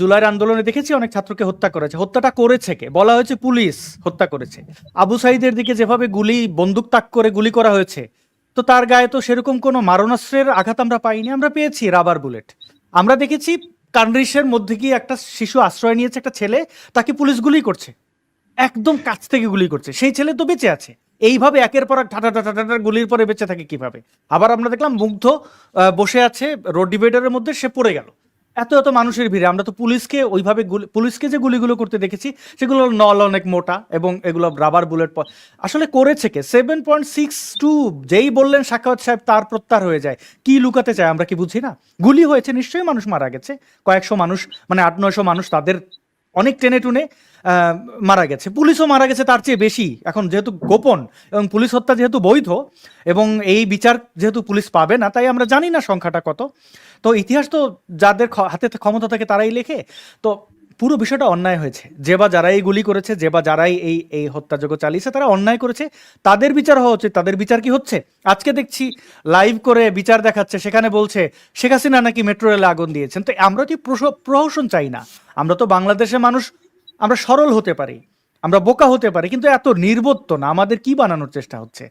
জুলাইয়ের আন্দোলনে দেখেছি অনেক ছাত্রকে হত্যা করেছে। হত্যাটা করেছে কে? বলা হয়েছে পুলিশ হত্যা করেছে। আবু সাইদের দিকে যেভাবে গুলি, বন্দুক তাক করে গুলি করা হয়েছে, তো তার গায়ে তো সেরকম কোনো মারণাস্ত্রের আঘাত আমরা পাইনি, আমরা পেয়েছি রাবার বুলেট। আমরা দেখেছি কানরিসের মধ্যে গিয়ে একটা শিশু আশ্রয় নিয়েছে, একটা ছেলে, তাকে পুলিশ গুলি করছে। একদম কাছ থেকে গুলি করছে। সেই ছেলে তো বেঁচে আছে। এইভাবে একের পর এক ঠাটা ঠাটা গুলির পরে বেঁচে থাকে কীভাবে? আবার আমরা দেখলাম মুগ্ধ বসে আছে, রোড ডিভাইডারের মধ্যে সে পড়ে গেল। এত এত মানুষের ভিড়ে। আমরা তো পুলিশকে ওইভাবে পুলিশকে যে গুলিগুলো করতে দেখেছি, সেগুলো নল অনেক মোটা এবং এগুলো রাবার বুলেট আসলে করেছে কে? সেভেন পয়েন্ট সিক্স টু যেই বললেন সাক্ষাৎ সাহেব, তার প্রত্যাহার হয়ে যায়। কি লুকাতে চায় আমরা কি বুঝি না? গুলি হয়েছে, নিশ্চয়ই মানুষ মারা গেছে। কয়েকশো মানুষ মানে আট নয়শো মানুষ তাদের অনেক টেনে টুনে মারা গেছে। পুলিশও মারা গেছে তার চেয়ে বেশি। এখন যেহেতু গোপন এবং পুলিশ হত্যা যেহেতু বৈধ এবং এই বিচার যেহেতু পুলিশ পাবে না, তাই আমরা জানি না সংখ্যাটা কত। তো ইতিহাস তো যাদের হাতে ক্ষমতা থাকে তারাই লেখে। তো পুরো বিষয়টা অন্যায় হয়েছে। যে বা যারাই গুলি করেছে, যে বা যারাই এই এই হত্যাযোগ্য চালিয়েছে, তারা অন্যায় করেছে। তাদের বিচার হওয়া উচিত, তাদের বিচার কি হচ্ছে? আজকে দেখছি লাইভ করে বিচার দেখাচ্ছে, সেখানে বলছে, শেখ হাসিনা নাকি মেট্রো রেলে আগুন দিয়েছেন? তো আমরা কি প্রহসন চাই না? আমরা তো বাংলাদেশের মানুষ, আমরা সরল হতে পারি, আমরা বোকা হতে পারি, কিন্তু এত নির্বোধ না। আমাদের কি বানানোর চেষ্টা হচ্ছে?